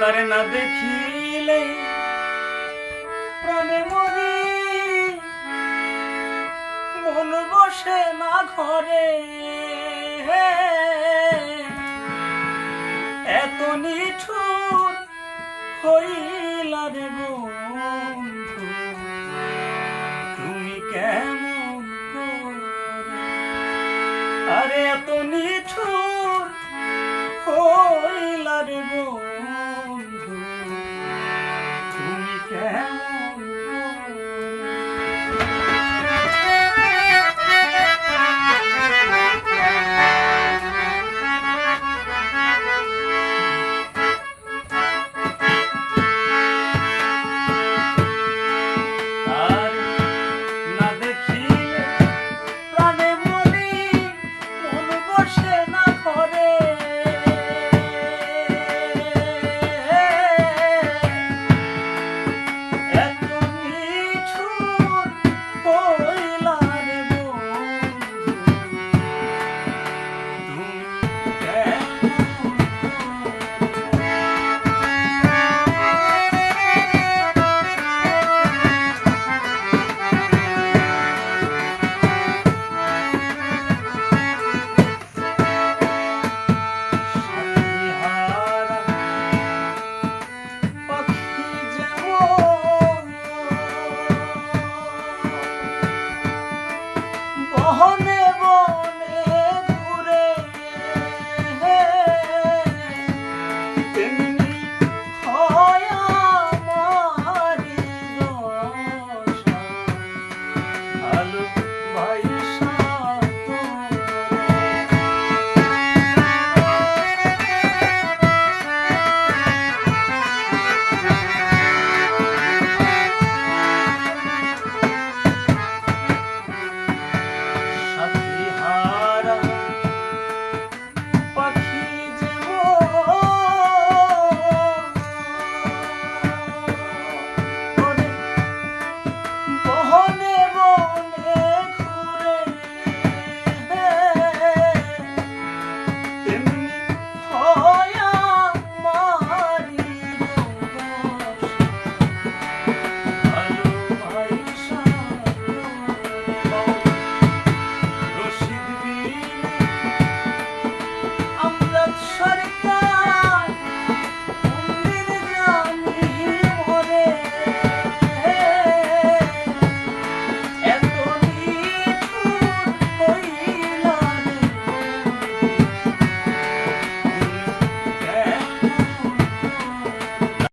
তারে না দেখিলে প্রাণে মরি। মন বসে না ঘরে। এত নিঠুর হইলা রে বন্ধু, তুমি কেমন আরে এত নিঠুর Oh, oh, oh, oh.